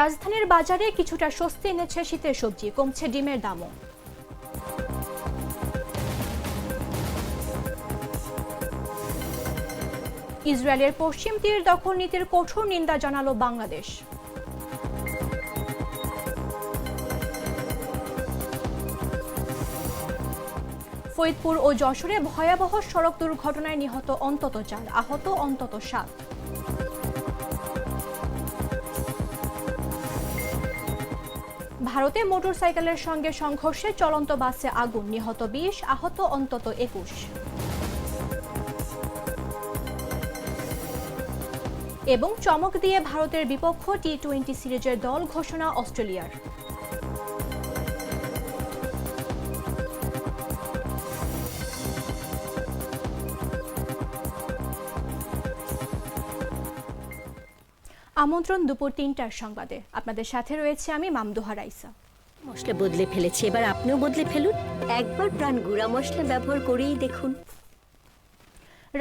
রাজধানীর বাজারে কিছুটা স্বস্তি এনেছে শীতের সবজি, কমছে ডিমের দামও। ইসরায়েলের পশ্চিম তীর দখল নীতির কঠোর নিন্দা জানালো বাংলাদেশ। ফরিদপুর ও যশোরে ভয়াবহ সড়ক দুর্ঘটনায় নিহত অন্তত চার, আহত অন্তত সাত। ভারতে মোটরসাইকেলের সঙ্গে সংঘর্ষে চলন্ত বাসে আগুন, নিহত বিশ, আহত অন্তত একুশ। এবং চমক দিয়ে ভারতের বিপক্ষ টি টোয়েন্টি সিরিজের দল ঘোষণা অস্ট্রেলিয়ার। আমন্ত্রণ দুপুর তিনটার সংবাদে। আপনাদের সাথে রয়েছে আমি মামদোহা রাইসা। মশলা বদলে ফেলেছে এবার আপনিও বদলে ফেলুন। একবার প্রাণ গুঁড়া মশলা ব্যবহার করেই দেখুন।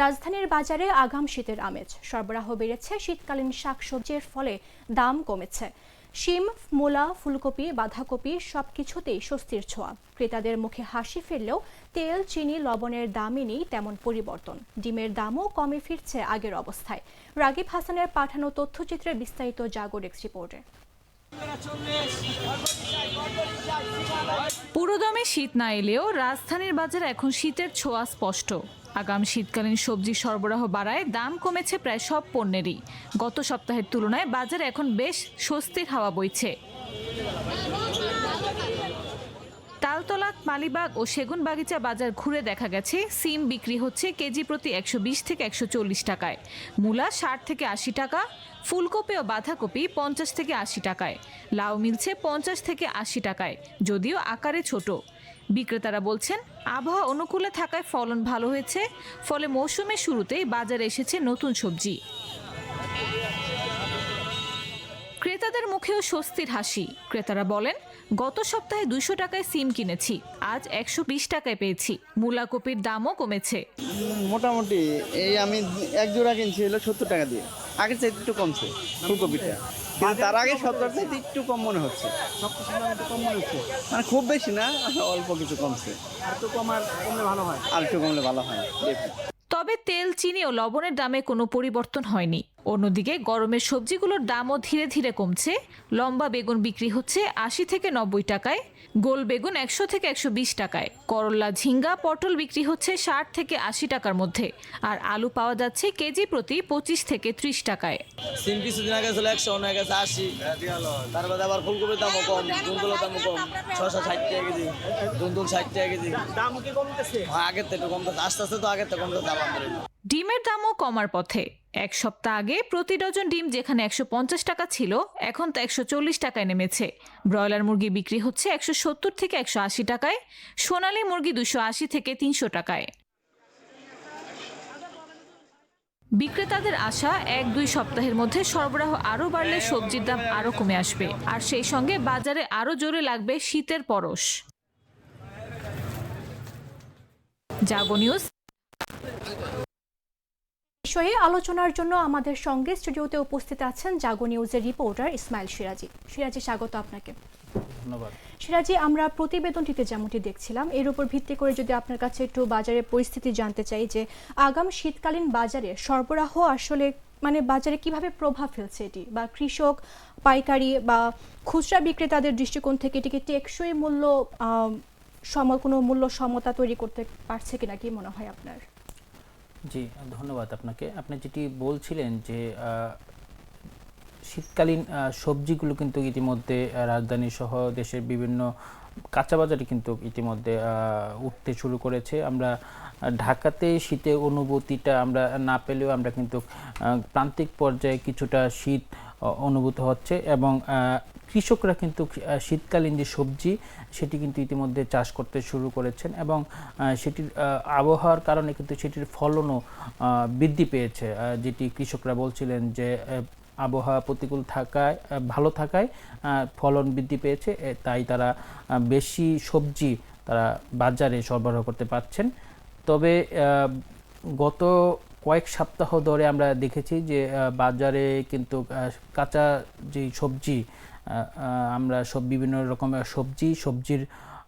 রাজধানীর বাজারে আগাম শীতের আমেজ। সরবরাহ বেড়েছে শীতকালীন শাকসবজির ফলে দাম কমেছে। শিম, মূলা, ফুলকপি, বাঁধাকপি সবকিছুতেই স্বস্তির ছোঁয়া। ক্রেতাদের মুখে হাসি ফেললেও তেল, চিনি, লবণের দামই নেই তেমন পরিবর্তন। ডিমের দামও কমে ফিরছে আগের অবস্থায়। রাগিব হাসানের পাঠানো তথ্যচিত্রে বিস্তারিত জাগরিক্স রিপোর্টে। পুরোদমে শীত না এলেও রাজধানীর বাজারে এখন শীতের ছোঁয়া স্পষ্ট। আগাম শীতকালীন সবজি সরবরাহ বাড়ায় দাম কমেছে প্রায় সব পণ্যেরই। গত সপ্তাহের তুলনায় বাজারে এখন বেশ স্বস্তির হাওয়া বইছে। তালতলা, মালিবাগ ও সেগুন বাগিচা বাজার ঘুরে দেখা গেছে। সিম বিক্রি হচ্ছে কেজি প্রতি একশো বিশ থেকে একশো চল্লিশ টাকায়। মূলা ষাট থেকে আশি টাকা, ফুলকপি ও বাঁধাকপি পঞ্চাশ থেকে আশি টাকায়। লাউ মিলছে পঞ্চাশ থেকে আশি টাকায়, যদিও আকারে ছোট। বিক্রেতারা বলছেন, আবহাওয়া অনুকূলে থাকায় ফলন ভালো হয়েছে, ফলে মৌসুমের শুরুতেই বাজারে এসেছে নতুন সবজি। ক্রেতাদের মুখেও স্বস্তির হাসি। ক্রেতারা বলেন, গত সপ্তাহে দুশো টাকায় সিম কিনেছি, আজ একশো বিশ টাকায় পেয়েছি মূলা কপির দামও কমেছে। মোটামুটি এই আমি এক জোড়া কিনছি হলো সত্তর টাকা দিয়ে। আগের চাইতে একটু কমছে ফুলকপিটা। কিন্তু তার আগে সত্তর চাইতে একটু কম মনে হচ্ছে। মানে খুব বেশি না অল্প কিছু কমছে। আর একটু কমার কমলে ভালো হয়। আর একটু কমলে ভালো হয় তবে তেল চিনি ও লবণের দামে কোনো পরিবর্তন হয়নি। অন্যদিকে গরমের সবজিগুলোর দামও ধীরে ধীরে কমছে। লম্বা বেগুন বিক্রি হচ্ছে আশি থেকে নব্বই টাকায় গোল বেগুন একশো থেকে একশো বিশ টাকায়। করল্লা ঝিঙ্গা পটল বিক্রি হচ্ছে ষাট থেকে আশি টাকার মধ্যে আর আলু পাওয়া যাচ্ছে কেজি প্রতি পঁচিশ থেকে ত্রিশ টাকায়। সিম কিছুদিন আগে ছিল একশো অন্য গেছে আশি। তারপরে আবার ফুলকপির দামও কম দুন্দুলের দামও কম। ছশো ষাট টাকা কেজি দুন্দুল ষাট টাকা কেজি। দাম কি কমতেছে? আগের থেকে কমতেছে আস্তে আস্তে তো আগের থেকে কমতেছে আলহামদুলিল্লাহ। ডিমের দামও কমার পথে এক সপ্তাহ আগে প্রতি ডজন ডিম যেখানে একশো পঞ্চাশ টাকা ছিল, এখন তা একশো চল্লিশ টাকায় নেমেছে। ব্রয়লার মুরগি বিক্রি হচ্ছে একশো সত্তর থেকে একশো আশি টাকায়, সোনালী মুরগি দুশো আশি থেকে তিনশো টাকায়। বিক্রেতাদের আশা, এক দুই সপ্তাহের মধ্যে সরবরাহ আরও বাড়লে সবজির দাম আরও কমে আসবে। আর সেই সঙ্গে বাজারে আরও জোরে লাগবে শীতের পরশ। জাগো নিউজ বিষয়ে আলোচনার জন্য আমাদের সঙ্গে স্টুডিওতে উপস্থিত আছেন জাগো নিউজের রিপোর্টার ইসমাইল সিরাজি। সিরাজি স্বাগত আপনাকে। ধন্যবাদ। সিরাজি আমরা প্রতিবেদনটিতে যেমনটি দেখছিলাম এর উপর ভিত্তি করে যদি আপনার কাছে একটু বাজারের পরিস্থিতি জানতে চাই যে আগাম শীতকালীন বাজারে সরবরাহ আসলে মানে বাজারে কীভাবে প্রভাব ফেলছে এটি? বা কৃষক পাইকারি বা খুচরা বিক্রেতাদের দৃষ্টিকোণ থেকে এটিকে টেকসই মূল্য সম কোনো মূল্য সমতা তৈরি করতে পারছে কিনা কি মনে হয় আপনার? জি, ধন্যবাদ আপনাকে। আপনি যেটি বলছিলেন যে শীতকালীন সবজিগুলো কিন্তু ইতিমধ্যে রাজধানী সহ দেশের বিভিন্ন কাঁচা বাজারে কিন্তু ইতিমধ্যে উঠতে শুরু করেছে। আমরা ঢাকাতে শীতের অনুভূতিটা আমরা না পেলেও আমরা কিন্তু প্রান্তিক পর্যায়ে কিছুটা শীত অনুভূত হচ্ছে এবং কৃষকরা কিন্তু শীতকালীন যে সবজি, সেটি কিন্তু ইতিমধ্যে চাষ করতে শুরু করেছেন এবং সেটির আবহাওয়ার কারণে কিন্তু সেটির ফলনও বৃদ্ধি পেয়েছে যেটি কৃষকরা বলছিলেন যে আবহাওয়া প্রতিকূল থাকায় ভালো থাকায় ফলন বৃদ্ধি পেয়েছে তাই তারা বেশি সবজি তারা বাজারে সরবরাহ করতে পারছেন। তবে গত কয়েক সপ্তাহ ধরে আমরা দেখেছি যে বাজারে কিন্তু কাঁচা যে সবজি আমরা সব বিভিন্ন রকমের সবজি, সবজির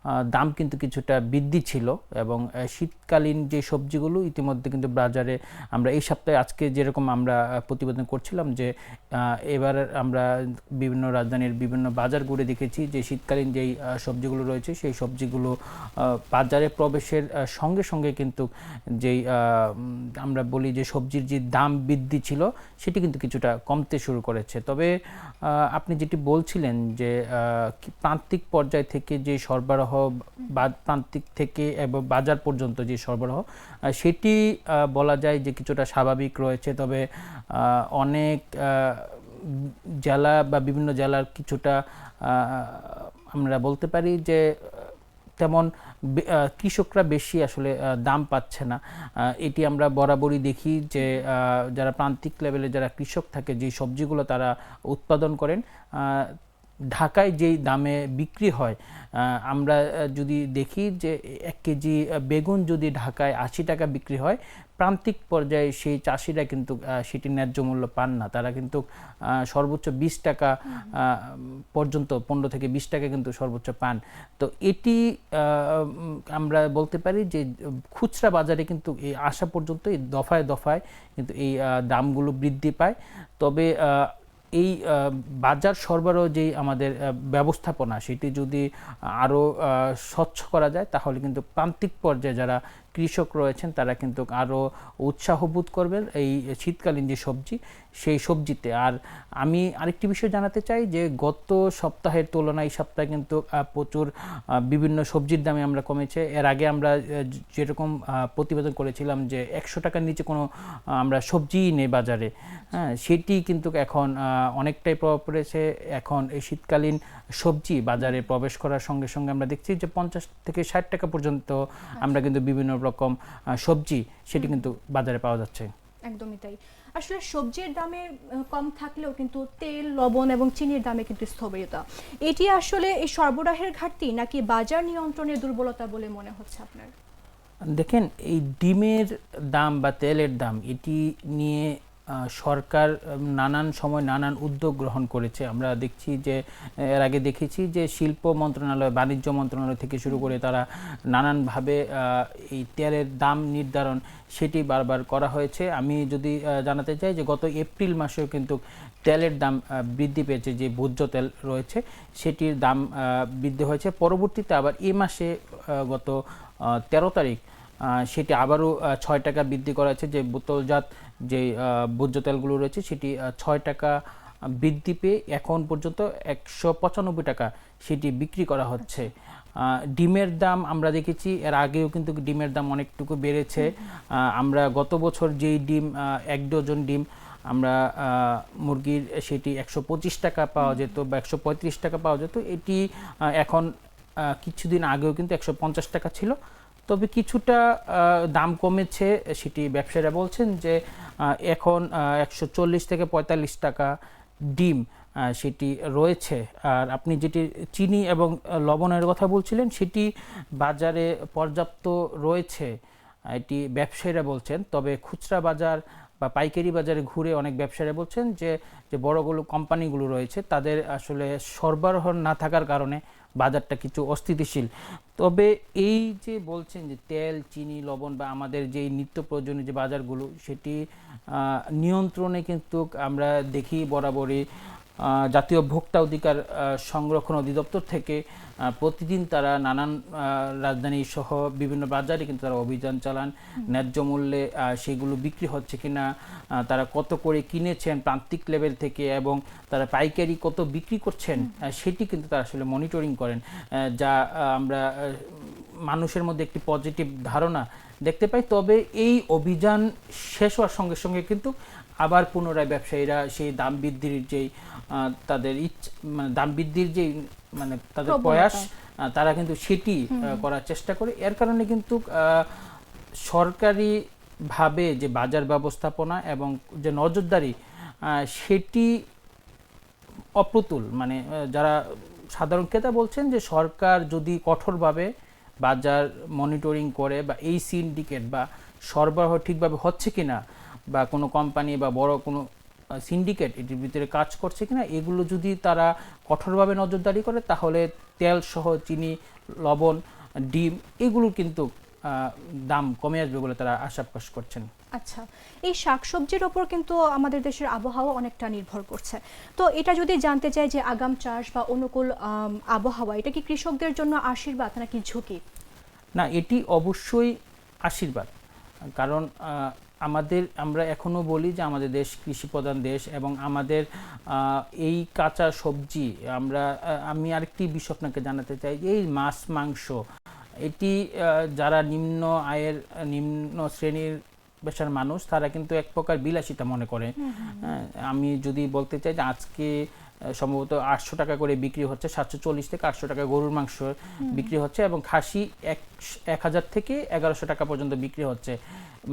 দাম কিন্তু কিছুটা বৃদ্ধি ছিল এবং শীতকালীন যে সবজিগুলো ইতিমধ্যে কিন্তু বাজারে আমরা এই সপ্তাহে আজকে যেরকম আমরা প্রতিবেদন করছিলাম যে এবার আমরা বিভিন্ন রাজধানীর বিভিন্ন বাজার ঘুরে দেখেছি যে শীতকালীন যেই সবজিগুলো রয়েছে সেই সবজিগুলো বাজারে প্রবেশের সঙ্গে সঙ্গে কিন্তু যেই আমরা বলি যে সবজির যে দাম বৃদ্ধি ছিল সেটি কিন্তু কিছুটা কমতে শুরু করেছে। তবে আপনি যেটি বলছিলেন যে প্রান্তিক পর্যায় থেকে যে সরবরাহ প্রান্তিক থেকে এবং বাজার পর্যন্ত যে সরবরাহ সেটি বলা যায় যে কিছুটা স্বাভাবিক রয়েছে। তবে অনেক জেলা বা বিভিন্ন জেলার কিছুটা আমরা বলতে পারি যে, তেমন কৃষকরা বেশি আসলে দাম পাচ্ছে না। এটি আমরা বরাবরই দেখি যে যারা প্রান্তিক লেভেলে যারা কৃষক থাকে, যে সবজিগুলো তারা উৎপাদন করেন ঢাকায় যেই দামে বিক্রি হয় আমরা যদি দেখি যে এক কেজি বেগুন যদি ঢাকায় আশি টাকা বিক্রি হয়, প্রান্তিক পর্যায়ে সেই চাষিরা কিন্তু সেটি ন্যায্য মূল্য পান না। তারা কিন্তু সর্বোচ্চ বিশ টাকা পর্যন্ত, পনেরো থেকে বিশ টাকা কিন্তু সর্বোচ্চ পান। তো এটি আমরা বলতে পারি যে খুচরা বাজারে কিন্তু এই আসা পর্যন্ত এই দফায় দফায় কিন্তু এই দামগুলো বৃদ্ধি পায়। তবে এই বাজার সরবরাহ যেই আমাদের ব্যবস্থাপনা সেটি যদি আরও স্বচ্ছ করা যায় তাহলে কিন্তু প্রান্তিক পর্যায়ে যারা কৃষক রয়েছেন তারা কিন্তু আরও উৎসাহ বোধ করবেন এই শীতকালীন যে সবজি সেই সবজিতে। আর আমি আরেকটি বিষয় জানাতে চাই যে গত সপ্তাহের তুলনায় এই সপ্তাহে কিন্তু প্রচুর বিভিন্ন সবজির দামে আমরা কমেছে। এর আগে আমরা যেরকম প্রতিবেদন করেছিলাম যে একশো টাকার নিচে কোনো আমরা সবজিই নেই বাজারে। হ্যাঁ সেটি কিন্তু এখন অনেকটাই প্রভাব পড়েছে। এখন এই শীতকালীন সবজি বাজারে প্রবেশ করার সঙ্গে সঙ্গে আমরা দেখছি যে পঞ্চাশ থেকে ষাট টাকা পর্যন্ত আমরা কিন্তু বিভিন্ন রকম সবজি সেটি কিন্তু বাজারে পাওয়া যাচ্ছে। একদমই তাই। আসলে সবজির দামে কম থাকলেও কিন্তু তেল লবণ এবং চিনির দামে কিন্তু স্থবিরতা। এটি আসলে এই সরবরাহের ঘাটতি নাকি বাজার নিয়ন্ত্রণের দুর্বলতা বলে মনে হচ্ছে আপনার? দেখেন এই ডিমের দাম বা তেলের দাম এটি নিয়ে সরকার নানান সময় নানান উদ্যোগ গ্রহণ করেছে। আমরা দেখছি যে এর আগে দেখেছি যে শিল্প মন্ত্রণালয় বাণিজ্য মন্ত্রণালয় থেকে শুরু করে তারা নানানভাবে এই তেলের দাম নির্ধারণ সেটি বারবার করা হয়েছে। আমি যদি জানাতে চাই যে গত এপ্রিল মাসেও কিন্তু তেলের দাম বৃদ্ধি পেয়েছে যে ভোজ্য তেল রয়েছে সেটির দাম বৃদ্ধি হয়েছে। পরবর্তীতে আবার এ মাসে গত তেরো তারিখ সেটি আবারও ছয় টাকা বৃদ্ধি করা হয়েছে যে বোতলজাত যে ভোজ্য তেলগুলো রয়েছে সেটি ছয় টাকা বৃদ্ধি পেয়ে এখন পর্যন্ত একশো পঁচানব্বই টাকা সেটি বিক্রি করা হচ্ছে। ডিমের দাম আমরা দেখেছি, এর আগেও কিন্তু ডিমের দাম অনেকটুকু বেড়েছে। আমরা গত বছর যেই ডিম এক ডজন ডিম আমরা মুরগির সেটি একশো পঁচিশ টাকা পাওয়া যেত বা একশো পঁয়ত্রিশ টাকা পাওয়া যেত, এটি এখন কিছুদিন আগেও কিন্তু একশো পঞ্চাশ টাকা ছিল। তবে কিছুটা দাম কমেছে, সেটি ব্যবসায়ীরা বলছেন যে এখন একশো চল্লিশ থেকে পঁয়তাল্লিশ টাকা ডিম সেটি রয়েছে। আর আপনি যেটি চিনি এবং লবণের কথা বলছিলেন, সেটি বাজারে পর্যাপ্ত রয়েছে এটি ব্যবসায়ীরা বলছেন। তবে খুচরা বাজার বা পাইকারি বাজারে ঘুরে অনেক ব্যবসায়ীরা বলছেন যে যে বড়গুলো কোম্পানিগুলো রয়েছে, তাদের আসলে সরবরাহ না থাকার কারণে বাজারটা কিছু অস্থিতিশীল। তবে এই যে বলছেন যে তেল, চিনি, লবণ বা আমাদের যে নিত্য প্রয়োজনীয় যে বাজারগুলো, সেটি নিয়ন্ত্রণে কিন্তু আমরা দেখি বরাবরই। জাতীয় ভোক্তা অধিকার সংরক্ষণ অধিদপ্তর থেকে প্রতিদিন তারা নানান রাজধানী সহ বিভিন্ন বাজারে কিন্তু তারা অভিযান চালান। ন্যায্য মূল্যে সেগুলো বিক্রি হচ্ছে কিনা তারা কত করে কিনেছেন প্রান্তিক লেভেল থেকে এবং তারা পাইকারি কত বিক্রি করছেন সেটি কিন্তু তারা আসলে মনিটরিং করেন যা আমরা মানুষের মধ্যে একটি পজিটিভ ধারণা দেখতে পাই। তবে এই অভিযান শেষ হওয়ার সঙ্গে সঙ্গে কিন্তু আবার পুনরায় ব্যবসায়ীরা সেই দাম বৃদ্ধির যেই তাদের ইচ্ছা মানে দাম বৃদ্ধির যেই মানে তাদের প্রয়াস তারা কিন্তু সেটি করার চেষ্টা করে। এর কারণে কিন্তু সরকারি ভাবে যে বাজার ব্যবস্থাপনা এবং যে নজরদারি সেটি অপ্রতুল। মানে যারা সাধারণ ক্রেতা বলছেন যে সরকার যদি কঠোরভাবে বাজার মনিটরিং করে বা এই সিন্ডিকেট বা সরবরাহ ঠিকভাবে হচ্ছে কিনা বা কোনো কোম্পানি বা বড় কোনো সিন্ডিকেট এটির ভিতরে কাজ করছে কিনা এগুলো যদি তারা কঠোরভাবে নজরদারি করে তাহলে তেল সহ চিনি লবণ ডিম এগুলো কিন্তু দাম কমে আসবে বলে তারা আশা প্রকাশ করছেন। আচ্ছা এই শাকসবজির ওপর কিন্তু আমাদের দেশের আবহাওয়া অনেকটা নির্ভর করছে। তো এটা যদি জানতে চাই যে আগাম চাষ বা অনুকূল আবহাওয়া এটা কি কৃষকদের জন্য আশীর্বাদ নাকি ঝুঁকি? না এটি অবশ্যই আশীর্বাদ। কারণ আমাদের আমরা এখনও বলি যে আমাদের দেশ কৃষি প্রধান দেশ এবং আমাদের এই কাঁচা সবজি আমরা আমি আরেকটি বিষয় আপনাকে জানাতে চাই যে এই মাছ মাংস এটি যারা নিম্ন আয়ের নিম্ন শ্রেণির পেশার মানুষ তারা কিন্তু এক প্রকার বিলাসিতা মনে করে। হ্যাঁ, আমি যদি বলতে চাই যে আজকে সম্ভবত আটশো টাকা করে বিক্রি হচ্ছে সাতশো চল্লিশ থেকে আটশো টাকা গরুর মাংস বিক্রি হচ্ছে এবং খাসি এক এক হাজার থেকে এগারোশো টাকা পর্যন্ত বিক্রি হচ্ছে।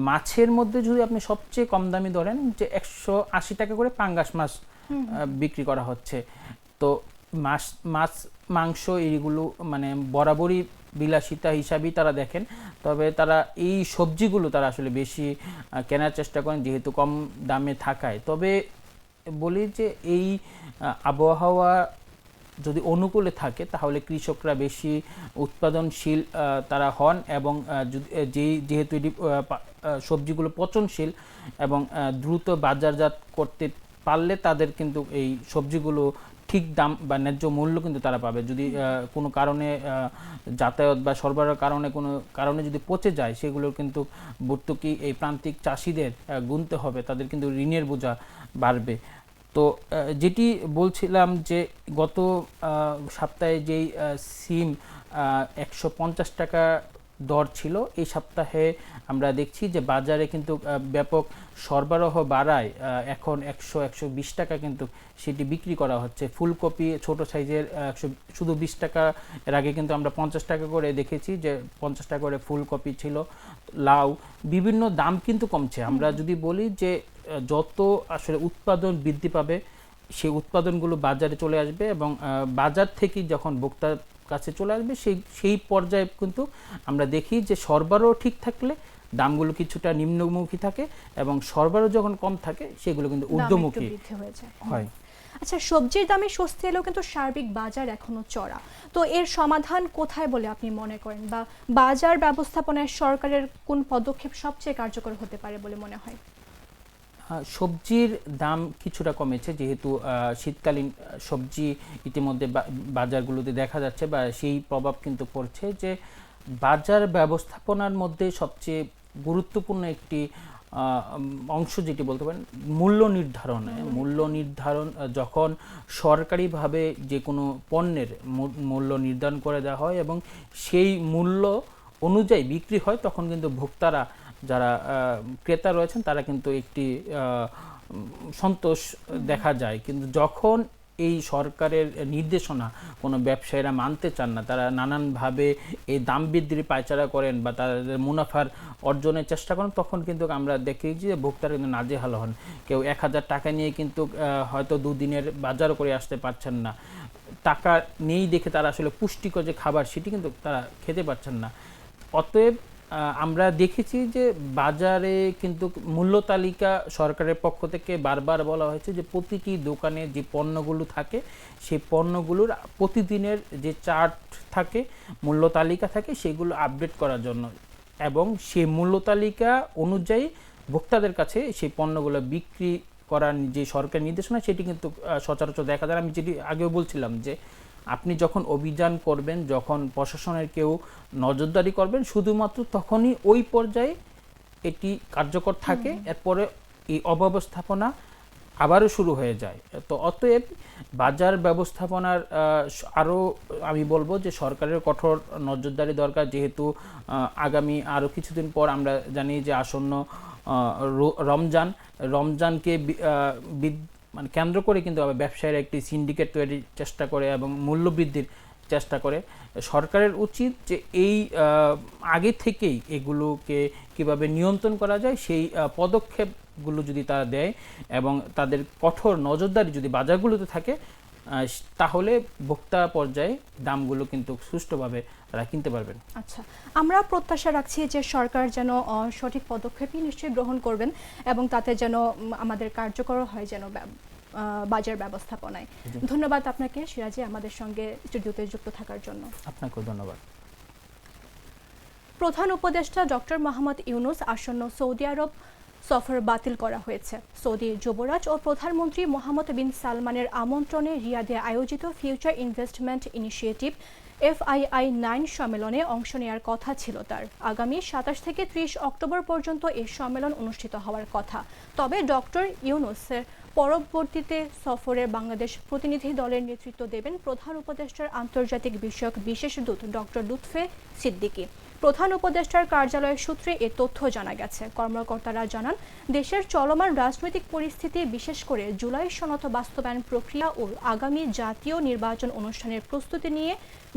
মাছের মধ্যে যদি আপনি সবচেয়ে কম দামি ধরেন যে একশো আশি টাকা করে পাঙ্গাস মাছ বিক্রি করা হচ্ছে। তো মাছ মাছ মাংস এইগুলো মানে বরাবরই বিলাসিতা হিসাবেই তারা দেখেন। তবে তারা এই সবজিগুলো তারা আসলে বেশি কেনার চেষ্টা করেন যেহেতু কম দামে থাকায়। তবে বলি যে এই আবহাওয়া যদি অনুকূলে থাকে, তাহলে কৃষকরা বেশি উৎপাদনশীল তারা হন এবং যেই, যেহেতু এটি সবজিগুলো পচনশীল এবং দ্রুত বাজারজাত করতে পারলে তাদের কিন্তু এই সবজিগুলো ঠিক দাম বা ন্যায্য মূল্য কিন্তু তারা পাবে। যদি কোনো কারণে যাতায়াত বা সরবরাহের কারণে কোনো কারণে যদি পচে যায়, সেগুলো কিন্তু ভর্তুকি এই প্রান্তিক চাষিদের গুনতে হবে। তাদের কিন্তু ঋণের বোঝা বাড়বে। তো যেটি বলছিলাম যে গত সপ্তাহে যেই সিম একশো পঞ্চাশ টাকা দর ছিল। এই সপ্তাহে আমরা দেখছি যে বাজারে কিন্তু ব্যাপক সরবরাহ বাড়ায় এখন একশো একশো বিশ টাকা কিন্তু সেটি বিক্রি করা হচ্ছে। ফুলকপি ছোট সাইজের একশো, শুধু বিশ টাকা, এর আগে কিন্তু আমরা পঞ্চাশ টাকা করে দেখেছি যে পঞ্চাশ টাকা করে ফুলকপি ছিল, লাউ, বিভিন্ন দাম কিন্তু কমছে। আমরা যদি বলি যে যত আসলে উৎপাদন বৃদ্ধি পাবে সেই উৎপাদনগুলো বাজারে চলে আসবে এবং বাজার থেকে যখন ভোক্তার কাছে চলে আসবে সেই সেই পর্যায়ে কিন্তু আমরা দেখি যে সরবরাহ ঠিক থাকলে দামগুলো কিছুটা নিম্নমুখী থাকে এবং সরবরাহ যখন কম থাকে সেগুলো কিন্তু ঊর্ধ্বমুখী হয়ে যায়। আচ্ছা সবজির দামে স্বস্তি এলেও কিন্তু সার্বিক বাজার এখনও চড়া। তো এর সমাধান কোথায় বলে আপনি মনে করেন? বা বাজার ব্যবস্থাপনায় সরকারের কোন পদক্ষেপ সবচেয়ে কার্যকর হতে পারে বলে মনে হয়? সবজির দাম কিছুটা কমেছে যেহেতু শীতকালীন সবজি ইতিমধ্যে বাজারগুলোতে দেখা যাচ্ছে বা সেই প্রভাব কিন্তু পড়ছে যে বাজার ব্যবস্থাপনার মধ্যে সবচেয়ে গুরুত্বপূর্ণ একটি অংশ যেটি বলতে পারেন মূল্য নির্ধারণ। মূল্য নির্ধারণ যখন সরকারিভাবে যে কোনো পণ্যের মূল্য নির্ধারণ করে দেওয়া হয় এবং সেই মূল্য অনুযায়ী বিক্রি হয় তখন কিন্তু ভোক্তারা যারা ক্রেতা রয়েছেন তারা কিন্তু একটি সন্তোষ দেখা যায়। কিন্তু যখন এই সরকারের নির্দেশনা কোনো ব্যবসায়ীরা মানতে চান না তারা নানানভাবে এই দাম বৃদ্ধির পায়চারা করেন বা তাদের মুনাফার অর্জনের চেষ্টা করেন তখন কিন্তু আমরা দেখি যে ভোক্তারা কিন্তু নাজেহাল হন। কেউ এক হাজার টাকা নিয়ে কিন্তু হয়তো দুদিনের বাজার করে আসতে পারছেন না। টাকা নেই দেখে তারা আসলে পুষ্টিকর যে খাবার সেটি কিন্তু তারা খেতে পারছেন না। অতএব আমরা দেখেছি যে বাজারে কিন্তু মূল্য তালিকা সরকারের পক্ষ থেকে বারবার বলা হয়েছে যে প্রতিটি দোকানে যে পণ্যগুলো থাকে, সেই পণ্যগুলোর প্রতিদিনের যে চার্ট থাকে, মূল্য তালিকা থাকে, সেগুলো আপডেট করার জন্য। এবং সেই মূল্য তালিকা অনুযায়ী ভোক্তাদের কাছে সেই পণ্যগুলো বিক্রি করার যে সরকারি নির্দেশনা, সেটি কিন্তু সচরাচর দেখা যায়। আমি যেটি আগেও বলছিলাম যে আপনি যখন অভিযান করবেন যখন প্রশাসনের কেউ নজরদারি করবেন শুধুমাত্র তখনই ওই পর্যায়ে এটি কার্যকর থাকে। এরপরে এই অব্যবস্থাপনা আবারও শুরু হয়ে যায়। তো অতএব বাজার ব্যবস্থাপনার আরও আমি বলব যে সরকারের কঠোর নজরদারি দরকার। যেহেতু আগামী আরও কিছুদিন পর আমরা জানি যে আসন্ন রমজান রমজানকে মানে কেন্দ্র করে কিন্তু আবার ব্যবসায়ীরা একটি সিন্ডিকেট তৈরির চেষ্টা করে এবং মূল্য বৃদ্ধির চেষ্টা করে। সরকারের উচিত যে এই আগে থেকেই এগুলোকে কীভাবে নিয়ন্ত্রণ করা যায়, সেই পদক্ষেপগুলো যদি তারা দেয় এবং তাদের কঠোর নজরদারি যদি বাজারগুলোতে থাকে তাহলে ভোক্তা পর্যায়ে দামগুলো কিন্তু সুষ্ঠুভাবে তারা কিনতে পারবেন। আচ্ছা আমরা প্রত্যাশা রাখছি যে সরকার যেন সঠিক পদক্ষেপই নিশ্চয়ই গ্রহণ করবেন এবং তাতে যেন আমাদের কার্যকর হয় যেন বাজার ব্যবস্থাপনায়। ধন্যবাদ আপনাকে সিরাজি আমাদের সঙ্গে স্টুডিওতে যুক্ত থাকার জন্য। আপনাকেও ধন্যবাদ। প্রধান উপদেষ্টা ডক্টর মোহাম্মদ ইউনুস আসন্ন সৌদি আরব সফর বাতিল করা হয়েছে। সৌদি যুবরাজ ও প্রধানমন্ত্রী মোহাম্মদ বিন সালমানের আমন্ত্রণে রিয়াদে আয়োজিত future investment initiative FII nine সম্মেলনে অংশ নেওয়ার কথা ছিল তার। আগামী সাতাশ থেকে ত্রিশ অক্টোবর পর্যন্ত এই সম্মেলন অনুষ্ঠিত হওয়ার কথা। তবে ডক্টর ইউনুসের পরবর্তীতে সফরে বাংলাদেশ প্রতিনিধি দলের নেতৃত্ব দেবেন প্রধান উপদেষ্টার আন্তর্জাতিক বিষয়ক বিশেষ দূত ডক্টর লুৎফে সিদ্দিকী। প্রধান উপদেষ্টার কার্যালয়ের সূত্রে এ তথ্য জানা গেছে। কর্মকর্তারা জানান, দেশের চলমান রাজনৈতিক পরিস্থিতি, বিশেষ করে জুলাই সনত বাস্তবায়ন প্রক্রিয়া ও আগামী জাতীয় নির্বাচন অনুষ্ঠানের প্রস্তুতি নিয়ে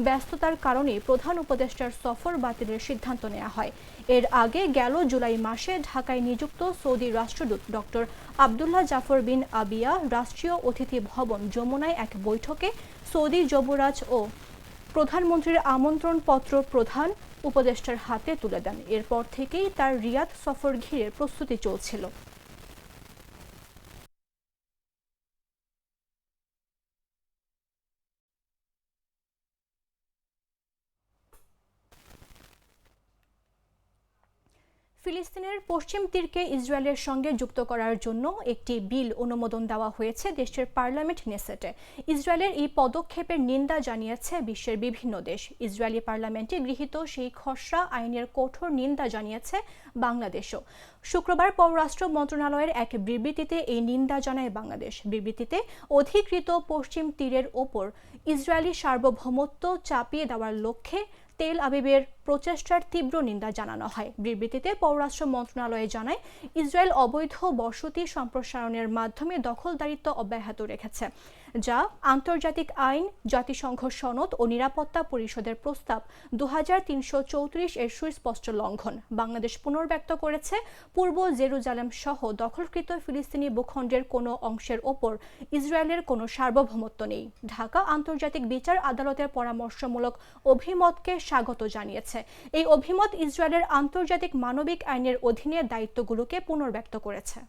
ব্যস্ততার কারণে প্রধান উপদেষ্টার সফর বাতিলের সিদ্ধান্ত নেওয়া হয়। এর আগে গেল জুলাই মাসে ঢাকায় নিযুক্ত সৌদি রাষ্ট্রদূত doctor Abdullah Jafar bin Abiya রাষ্ট্রীয় অতিথি ভবন যমুনায় এক বৈঠকে সৌদি যুবরাজ ও প্রধানমন্ত্রীর আমন্ত্রণ পত্র প্রধান উপদেষ্টার হাতে তুলে দেন। এরপর থেকেই তার রিয়াদ সফর ঘিরে প্রস্তুতি চলছিল। ফিলিস্তিনের পশ্চিম তীরকে ইসরায়েলের সঙ্গে যুক্ত করার জন্য একটি বিল অনুমোদন দেওয়া হয়েছে দেশের পার্লামেন্ট নেসেটে। ইসরায়েলের এই পদক্ষেপের নিন্দা জানিয়েছে বিশ্বের বিভিন্ন দেশ। ইসরায়েলি পার্লামেন্টে গৃহীত সেই খসড়া আইনের কঠোর নিন্দা জানিয়েছে বাংলাদেশও। শুক্রবার পররাষ্ট্র মন্ত্রণালয়ের এক বিবৃতিতে এই নিন্দা জানায় বাংলাদেশ। বিবৃতিতে, অধিকৃত পশ্চিম তীরের ওপর ইসরায়েলি সার্বভৌমত্ব চাপিয়ে দেওয়ার লক্ষ্যে তেল আবিবের প্রচেষ্টার তীব্র নিন্দা জানানো হয়। বিবৃতিতে পররাষ্ট্র মন্ত্রণালয়ে জানায়, ইসরায়েল অবৈধ বসতি সম্প্রসারণের মাধ্যমে দখলদারিত্ব অব্যাহত রেখেছে। যা আন্তর্জাতিক আইন, জাতিসংঘ সনদ ও নিরাপত্তা পরিষদের প্রস্তাব দু হাজার তিনশো চৌত্রিশ এর সুস্পষ্ট লঙ্ঘন। বাংলাদেশ পুনর্ব্যক্ত করেছে। পূর্ব জেরুজালেম সহ দখলকৃত ফিলিস্তিনি ভূখণ্ডের কোনো অংশের ওপর ইসরায়েলের কোনো সার্বভৌমত্ব নেই। ঢাকা আন্তর্জাতিক বিচার আদালতের পরামর্শমূলক অভিমতকে স্বাগত জানিয়েছে। এই অভিমত ইসরায়েলের আন্তর্জাতিক মানবিক আইনের অধীনে দায়িত্বগুলোকে পুনর্ব্যক্ত করেছে।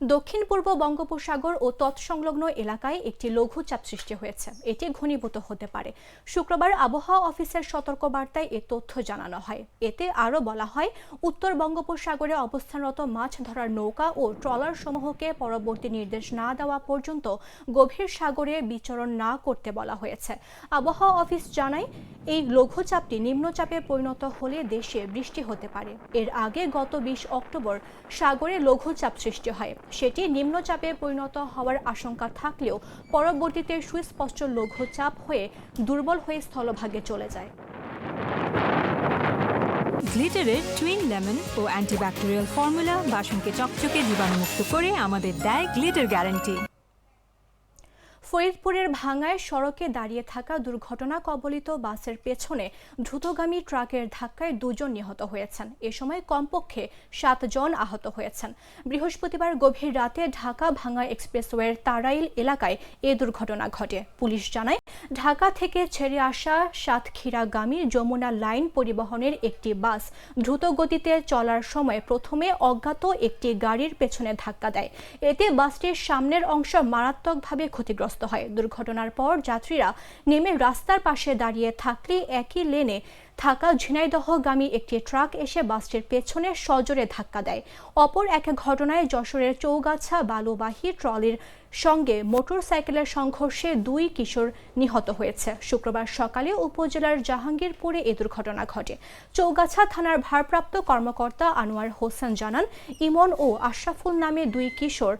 দক্ষিণ পূর্ব বঙ্গোপসাগর ও তৎসংলগ্ন এলাকায় একটি লঘুচাপ সৃষ্টি হয়েছে। এটি ঘনীভূত হতে পারে। শুক্রবার আবহাওয়া অফিসের সতর্কবার্তায় এ তথ্য জানানো হয়। এতে আরও বলা হয়, উত্তর বঙ্গোপসাগরে অবস্থানরত মাছ ধরার নৌকা ও ট্রলার সমূহকে পরবর্তী নির্দেশ না দেওয়া পর্যন্ত গভীর সাগরে বিচরণ না করতে বলা হয়েছে। আবহাওয়া অফিস জানায়, এই লঘুচাপটি নিম্নচাপে পরিণত হলে দেশে বৃষ্টি হতে পারে। এর আগে গত বিশ অক্টোবর সাগরে লঘুচাপ সৃষ্টি হয়। সেটি নিম্নচাপে পরিণত হওয়ার আশঙ্কা থাকলেও পরবর্তীতে সুস্পষ্ট লঘুচাপ হয়ে দুর্বল হয়ে স্থলভাগে চলে যায়। গ্লিটারের টুইন লেমন ও অ্যান্টিব্যাকটেরিয়াল ফর্মুলা বাসনকে চকচকে জীবাণুমুক্ত করে আমাদের দেয় গ্লিটার গ্যারান্টি। ফরিদপুরের ভাঙায় সড়কে দাঁড়িয়ে থাকা দুর্ঘটনা কবলিত বাসের পেছনে দ্রুতগামী ট্রাকের ধাক্কায় দুজন নিহত হয়েছেন। এ সময় কমপক্ষে সাতজন আহত হয়েছেন। বৃহস্পতিবার গভীর রাতে ঢাকা ভাঙা এক্সপ্রেসওয়ের তারাইল এলাকায় এ দুর্ঘটনা ঘটে। পুলিশ জানায়, ঢাকা থেকে ছেড়ে আসা সাতক্ষীরাগামী যমুনা লাইন পরিবহনের একটি বাস দ্রুত গতিতে চলার সময় প্রথমে অজ্ঞাত একটি গাড়ির পেছনে ধাক্কা দেয়। এতে বাসটির সামনের অংশ মারাত্মকভাবে ক্ষতিগ্রস্ত হয়। দুর্ঘটনার পর যাত্রীরা নেমে রাস্তার পাশে দাঁড়িয়ে থাকলে একই লেনে থাকা ঝিনাইদহগামী একটি ট্রাক এসে বাসটির পেছনে সজোরে ধাক্কা দেয়। অপর এক ঘটনায় যশোরের চৌগাছা বালুবাহী ট্রলির সঙ্গে মোটরসাইকেলের সংঘর্ষে দুই কিশোর নিহত হয়েছে। শুক্রবার সকালে উপজেলার জাহাঙ্গীরপুরে এ দুর্ঘটনা ঘটে। চৌগাছা থানার ভারপ্রাপ্ত কর্মকর্তা আনোয়ার হোসেন জানান, ইমন ও আশরাফুল নামে দুই কিশোর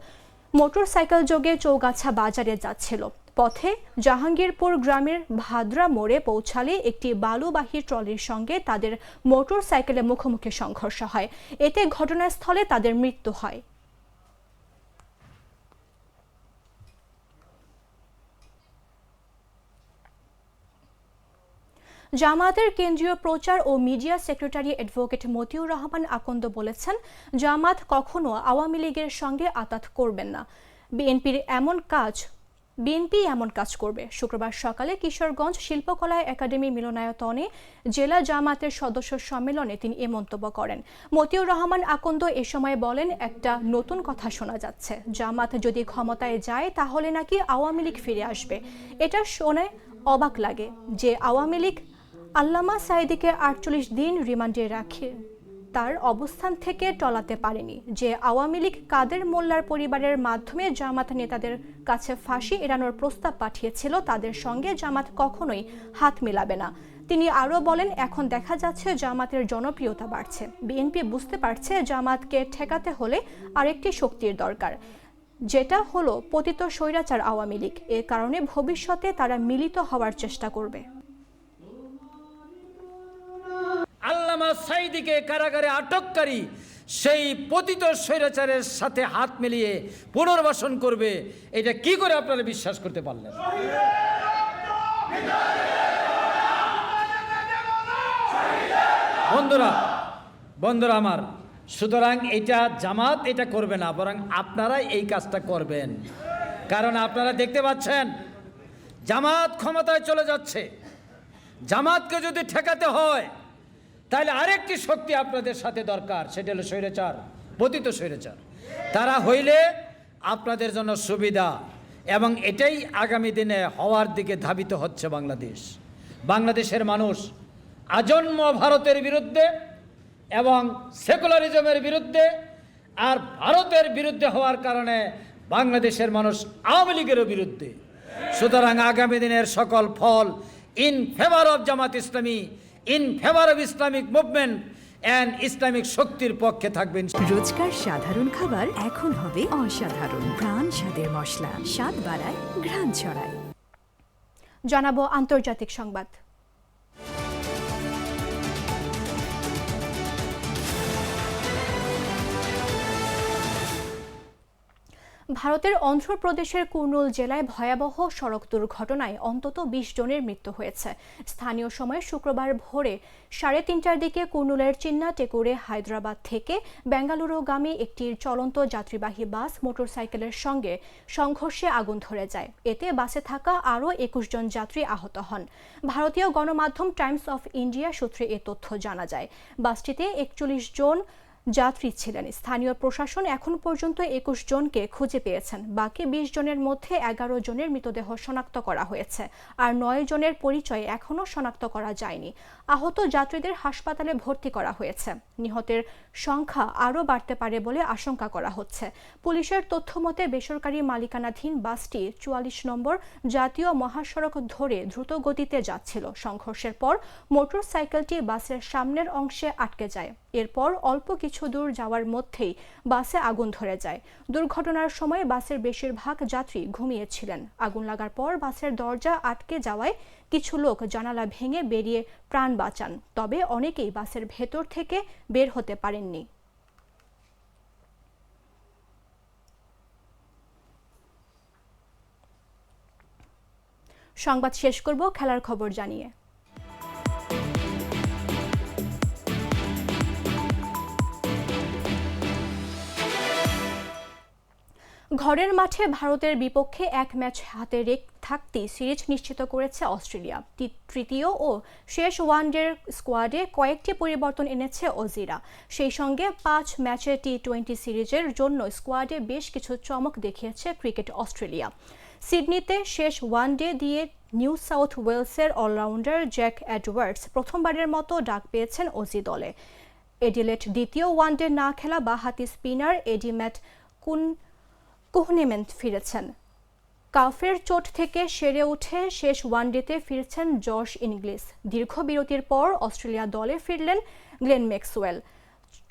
মোটরসাইকেল যোগে চৌগাছা বাজারে যাচ্ছিল। পথে জাহাঙ্গীরপুর গ্রামের ভাদ্রা মোড়ে পৌঁছালে একটি বালুবাহী ট্রলির সঙ্গে তাদের মোটরসাইকেলে মুখোমুখি সংঘর্ষ হয়। এতে ঘটনাস্থলে তাদের মৃত্যু হয়। জামায়াতের কেন্দ্রীয় প্রচার ও media secretary advocate Motiur Rahman Akanda বলেছেন জামাত কখনো আওয়ামী লীগের সঙ্গে আতাত করবেন না। বিএনপির এমন কাজ, বিএনপি এমন কাজ করবে। শুক্রবার সকালে কিশোরগঞ্জ শিল্পকলা একাডেমি মিলনায়তনে জেলা জামাতের সদস্য সম্মেলনে তিনি এ মন্তব্য করেন। মতিউর রহমান আকন্দ এ সময় বলেন, একটা নতুন কথা শোনা যাচ্ছে। জামাত যদি ক্ষমতায় যায়, তাহলে নাকি আওয়ামী লীগ ফিরে আসবে। এটা শুনে অবাক লাগে যে আওয়ামী লীগ আল্লামা সাইদিকে আটচল্লিশ দিন রিমান্ডে রাখে। তার অবস্থান থেকে টলাতে পারেনি, যে আওয়ামী লীগ কাদের মোল্লার পরিবারের মাধ্যমে জামাত নেতাদের কাছে ফাঁসি এড়ানোর প্রস্তাব পাঠিয়েছিল, তাদের সঙ্গে জামাত কখনোই হাত মেলাবে না। তিনি আরও বলেন, এখন দেখা যাচ্ছে জামাতের জনপ্রিয়তা বাড়ছে। বিএনপি বুঝতে পারছে জামাতকে ঠেকাতে হলে আরেকটি শক্তির দরকার, যেটা হলো পতিত স্বৈরাচার আওয়ামী লীগ। এ কারণে ভবিষ্যতে তারা মিলিত হওয়ার চেষ্টা করবে। আল্লামা সাইদিকে কারাগারে আটককারী সেই পতিত স্বৈরাচারের সাথে হাত মিলিয়ে পুনর্বাসন করবে, এটা কি করে আপনারা বিশ্বাস করতে পারলেন? বন্ধুরা বন্ধুরা আমার, সুতরাং এটা জামাত এটা করবে না, বরং আপনারাই এই কাজটা করবেন। কারণ আপনারা দেখতে পাচ্ছেন, জামাত ক্ষমতায় চলে যাচ্ছে। জামাতকে যদি ঠেকাতে হয় তাহলে আরেকটি শক্তি আপনাদের সাথে দরকার, সেটা হলো স্বৈরাচার, পতিত স্বৈরাচার। তারা হইলে আপনাদের জন্য সুবিধা, এবং এটাই আগামী দিনে হওয়ার দিকে ধাবিত হচ্ছে বাংলাদেশ। বাংলাদেশের মানুষ আজন্ম ভারতের বিরুদ্ধে এবং সেকুলারিজমের বিরুদ্ধে আর ভারতের বিরুদ্ধে হওয়ার কারণে বাংলাদেশের মানুষ আওয়ামী লীগেরও বিরুদ্ধে। সুতরাং আগামী দিনের সকল ফল in favour of Jamaat Islami in favour of Islamic movement and Islamic শক্তির পক্ষে থাকবেন রোজকার সাধারণ খাবার এখন হবে অসাধারণ। প্রাণ স্বাদের মশলা। স্বাদ বাড়ায় ঘ্রাণ ছড়ায়। জানাব আন্তর্জাতিক সংবাদ। ভারতের অন্ধ্রপ্রদেশের কুর্নুল জেলায় ভয়াবহ সড়ক দুর্ঘটনায় অন্তত বিশ জনের মৃত্যু হয়েছে। স্থানীয় সময় শুক্রবার ভোরে সাড়ে তিনটার দিকে কুর্নুলের চিন্না টেকুরে হায়দ্রাবাদ থেকে বেঙ্গালুরুগামী একটি চলন্ত যাত্রীবাহী বাস মোটরসাইকেলের সঙ্গে সংঘর্ষে আগুন ধরে যায়। এতে বাসে থাকা আরও একুশ জন যাত্রী আহত হন। ভারতীয় গণমাধ্যম টাইমস অফ ইন্ডিয়া সূত্রে এ তথ্য জানা যায়। বাসটিতে একচল্লিশ জন যাত্রী ছিলেন। স্থানীয় প্রশাসন এখন পর্যন্ত একুশ জনকে খুঁজে পেয়েছেন। বাকি বিশ জনের মধ্যে এগারো জনের মৃতদেহ শনাক্ত করা হয়েছে। আর নয় জনের পরিচয় এখনও শনাক্ত করা যায়নি। আহত যাত্রীদের হাসপাতালে ভর্তি করা হয়েছে। নিহতের সংখ্যা আরও বাড়তে পারে বলে আশঙ্কা করা হচ্ছে। পুলিশের তথ্য মতে, বেসরকারি মালিকানাধীন বাসটি চুয়াল্লিশ নম্বর জাতীয় মহাসড়ক ধরে দ্রুত গতিতে যাচ্ছিল। সংঘর্ষের পর মোটরসাইকেলটি বাসের সামনের অংশে আটকে যায়। এরপর অল্প কিছু দূর যাওয়ার মধ্যেই বাসে আগুন ধরে যায়। দুর্ঘটনার সময় বাসের বেশিরভাগ যাত্রী ঘুমিয়েছিলেন। আগুন লাগার পর বাসের দরজা আটকে যাওয়ায় কিছু লোক জানালা ভেঙে বেরিয়ে প্রাণ বাঁচান। তবে অনেকেই বাসের ভেতর থেকে বের হতে পারেননি। সংবাদ শেষ করব, খেলার খবর জানিয়ে। ঘরের মাঠে ভারতের বিপক্ষে এক ম্যাচ হাতে রেখ থাকতেই সিরিজ নিশ্চিত করেছে অস্ট্রেলিয়া। তৃতীয় ও শেষ ওয়ানডের স্কোয়াডে কয়েকটি পরিবর্তন এনেছে অজিরা। সেই সঙ্গে পাঁচ ম্যাচের টি টোয়েন্টি সিরিজের জন্য স্কোয়াডে বেশ কিছু চমক দেখিয়েছে ক্রিকেট অস্ট্রেলিয়া। সিডনিতে শেষ ওয়ানডে দিয়ে নিউ সাউথ ওয়েলসের অলরাউন্ডার জ্যাক অ্যাডওয়ার্ডস প্রথমবারের মতো ডাক পেয়েছেন অজি দলে। এডিলেট দ্বিতীয় ওয়ানডে না খেলা বাহাতি স্পিনার এডিম্যাট কুন কুহনেমেন্ট ফিরেছেন। কাফের চোট থেকে সেরে উঠে শেষ ওয়ানডেতে ফিরছেন জশ ইংলিশ দীর্ঘ বিরতির পর অস্ট্রেলিয়া দলে ফিরলেন গ্লেন ম্যাক্সওয়েল।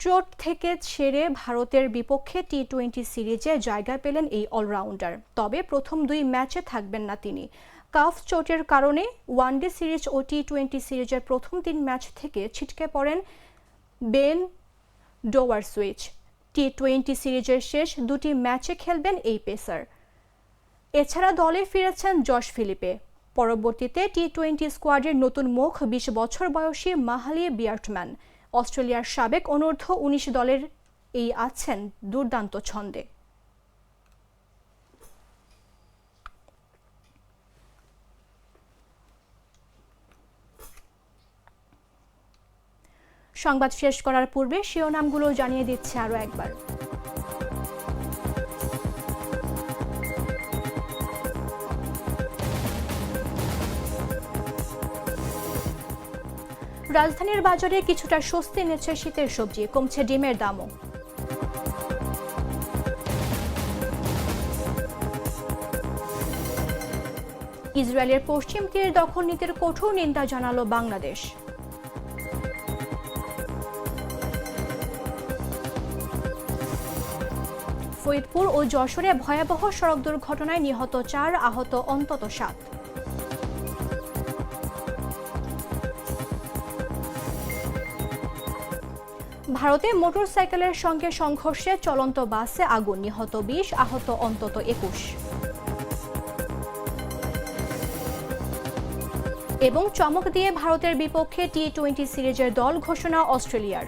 চোট থেকে ছেড়ে ভারতের বিপক্ষে টি টোয়েন্টি সিরিজে জায়গা পেলেন এই অলরাউন্ডার। তবে প্রথম দুই ম্যাচে থাকবেন না তিনি। কাফ চোটের কারণে ওয়ানডে সিরিজ ও টি টোয়েন্টি সিরিজের প্রথম তিন ম্যাচ থেকে ছিটকে পড়েন Ben Dwarshuis T twenty সিরিজের শেষ দুটি ম্যাচে খেলবেন এই পেসার। এছাড়া দলে ফিরেছেন জশ ফিলিপে। পরবর্তীতে টি টোয়েন্টি স্কোয়াডের নতুন মুখ বিশ বছর বয়সী মাহালি বিয়ার্টম্যান। অস্ট্রেলিয়ার সাবেক অনূর্ধ্ব উনিশ দলের এই আছেন দুর্দান্ত ছন্দে। সংবাদ শেষ করার পূর্বে শিরোনামগুলো জানিয়ে দিচ্ছে আরও একবার। রাজধানীর বাজারে কিছুটা স্বস্তি এনেছে শীতের সবজি, কমছে ডিমের দামও। ইসরায়েলের পশ্চিম তীর দখল নীতির কঠোর নিন্দা জানালো বাংলাদেশ। ফরিদপুর ও যশোরে ভয়াবহ সড়ক দুর্ঘটনায় নিহত চার আহত, অন্তত সাত। ভারতে মোটরসাইকেলের সঙ্গে সংঘর্ষে চলন্ত বাসে আগুন, নিহত বিশ, আহত অন্তত একুশ। এবং চমক দিয়ে ভারতের বিপক্ষে টি টোয়েন্টি সিরিজের দল ঘোষণা অস্ট্রেলিয়ার।